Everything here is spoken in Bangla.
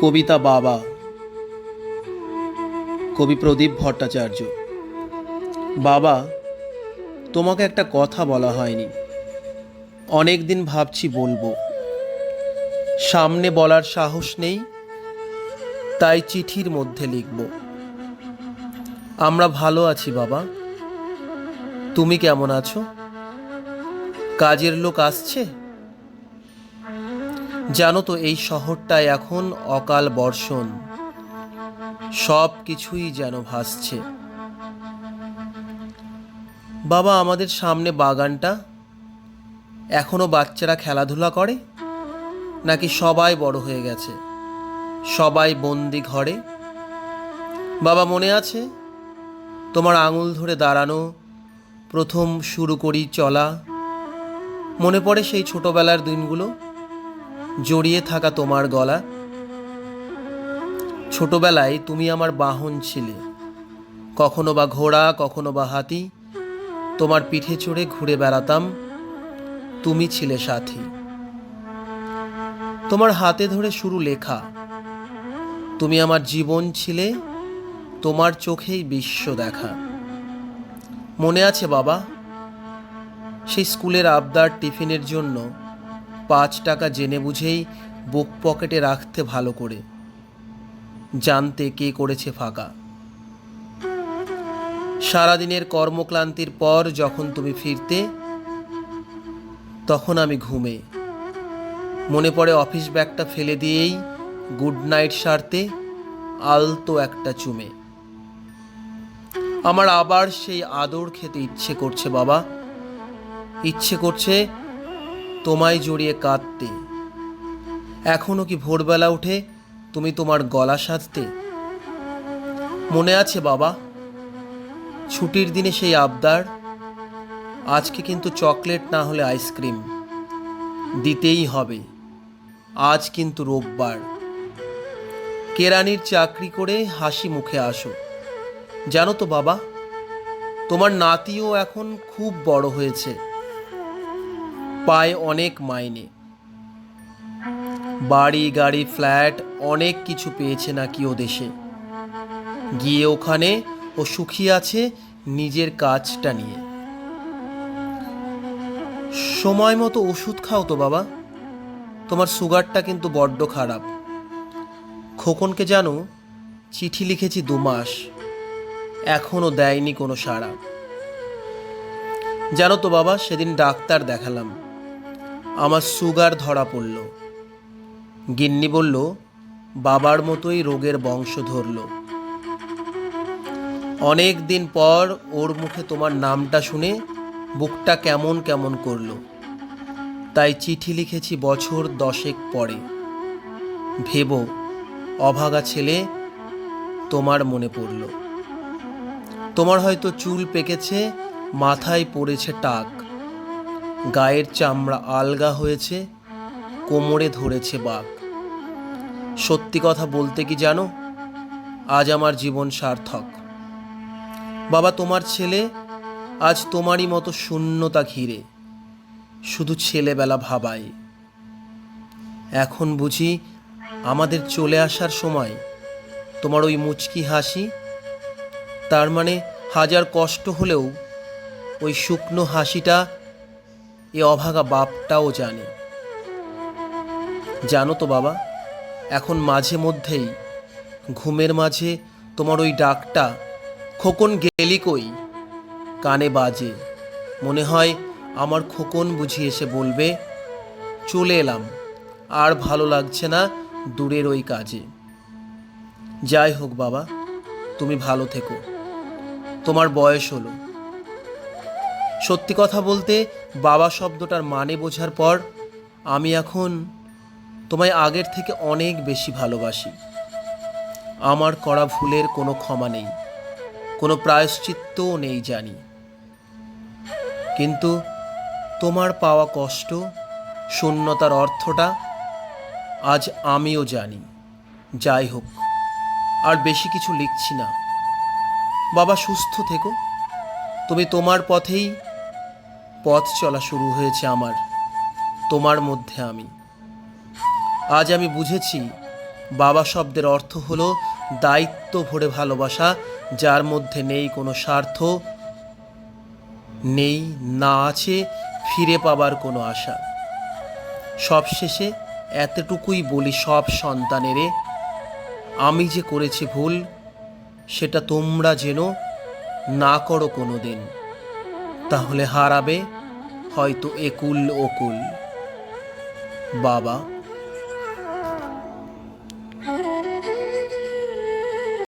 কবিতা বাবা। কবি প্রদীপ ভট্টাচার্য। বাবা, তোমাকে একটা কথা বলা হয়নি। অনেক দিন ভাবছি বলব। সামনে বলার সাহস নেই, তাই চিঠির মধ্যে লিখব। আমরা ভালো আছি বাবা। তুমি কেমন আছো? কাজের লোক আসছে? জানো তো এই শহরটায় এখন অকাল বর্ষণ। সব কিছুই যেন ভাসছে। বাবা, আমাদের সামনে বাগানটা? এখনও বাচ্চারা খেলাধুলা করে? নাকি সবাই বড় হয়ে গেছে? সবাই বন্দি ঘরে? বাবা, মনে আছে? তোমার আঙুল ধরে দাঁড়ানো, প্রথম শুরু করি চলা। মনে পড়ে সেই ছোটবেলার দিনগুলো? জড়িয়ে থাকা তোমার গলা। ছোটবেলায় তুমি আমার বাহন ছিলে। কখনো বা ঘোড়া, কখনো বা হাতি, তোমার পিঠে চড়ে ঘুরে বেড়াতাম। তুমি ছিলে সাথী। তোমার হাতে ধরে শুরু লেখা। তুমি আমার জীবন ছিলে, তোমার চোখেই বিশ্ব দেখা। মনে আছে বাবা? সেই স্কুলের আবদার টিফিনের জন্য পাঁচ টাকা জেনে বুঝেই বুক পকেটে রাখতে ভালো করে। জানতে কে করেছে ফাঁকা। সারাদিনের কর্মক্লান্তির পর যখন তুমি ফিরতে, তখন আমি ঘুমে। মনে পড়ে অফিস ব্যাগটা ফেলে দিয়েই গুড নাইট সারতে আলতো একটা চুমে। আমার আবার সেই আদর খেতে ইচ্ছে করছে বাবা। ইচ্ছে করছে তোমায় জড়িয়ে কাঁদতে। এখনও কি ভোরবেলা উঠে তুমি তোমার গলা সাজতে? মনে আছে বাবা, ছুটির দিনে সেই আবদার, আজকে কিন্তু চকলেট না হলে আইসক্রিম। দিতেই হবে, আজ কিন্তু রোববার। কেরানির চাকরি করে হাসি মুখে আসো। জানো তো বাবা, তোমার নাতিও এখন খুব বড় হয়েছে। পায় অনেক মাইনে। বাড়ি, গাড়ি, ফ্ল্যাট অনেক কিছু পেয়েছে নাকি ও দেশে। গিয়ে ওখানে ও সুখী আছে নিজের কাজটা নিয়ে। সময় মতো ওষুধ খাও তো বাবা। তোমার সুগারটা কিন্তু বড্ড খারাপ। খোকনকে জানো, চিঠি লিখেছি দু মাস। এখনও দেয়নি কোনো সাড়া। জানো তো বাবা, সেদিন ডাক্তার দেখালাম। আমার সুগার ধরা পড়ল। গিন্নি বলল, বাবার মতোই রোগের বংশ ধরল। অনেক দিন পর ওর মুখে তোমার নামটা শুনে বুকটা কেমন কেমন করল। তাই চিঠি লিখেছি বছর দশেক পরে। ভেবো, অভাগা ছেলে তোমার মনে পড়ল। তোমার হয়তো চুল পেকেছে, মাথায় পড়েছে টাক। গায়ের চামড়া আলগা হয়েছে, কোমরে ধরেছে বাঘ। সত্যি কথা বলতে কি জানো? আজ আমার জীবন সার্থক। বাবা, তোমার ছেলে আজ তোমারই মতো শূন্যতা ঘিরে, শুধু ছেলেবেলা ভাবায়। এখন বুঝি আমাদের চলে আসার সময় তোমার ওই মুচকি হাসি, তার মানে হাজার কষ্ট হলেও ওই শুকনো হাসিটা এ অভাগা বাপটাও জানে। জানো তো বাবা, এখন মাঝে মধ্যেই ঘুমের মাঝে তোমার ওই ডাকটা খোকন গেলি কই? কানে বাজে। মনে হয় আমার খোকন বুঝি এসে বলবে, চলে এলাম, আর ভালো লাগছে না দূরের ওই কাজে। যাই হোক বাবা, তুমি ভালো থেকো। তোমার বয়স হলো। সত্যি কথা বলতে বাবা শব্দটার মানে বোঝার পর আমি এখন তোমায় আগের থেকে অনেক বেশি ভালোবাসি। আমার করা ভুলের কোনো ক্ষমা নেই, কোনো প্রায়শ্চিত্তও নেই জানি। কিন্তু তোমার পাওয়া কষ্ট, শূন্যতার অর্থটা আজ আমিও জানি। যাই হোক, আর বেশি কিছু লিখছি না। বাবা সুস্থ থেকো। তুমি তোমার পথেই পথ চলা শুরু হয়েছে আমার, তোমার মধ্যে আমি। আজ আমি বুঝেছি, বাবা শব্দের অর্থ হলো দায়িত্ব ভরে ভালোবাসা, যার মধ্যে নেই কোনো স্বার্থ, নেই না আছে ফিরে পাবার কোনো আশা। সবশেষে এতটুকুই বলি সব সন্তানেরে, আমি যে করেছি ভুল, সেটা তোমরা যেন না করো কোনো দিন। তাহলে হারাবে হয়তো একুল ওকুল। বাবা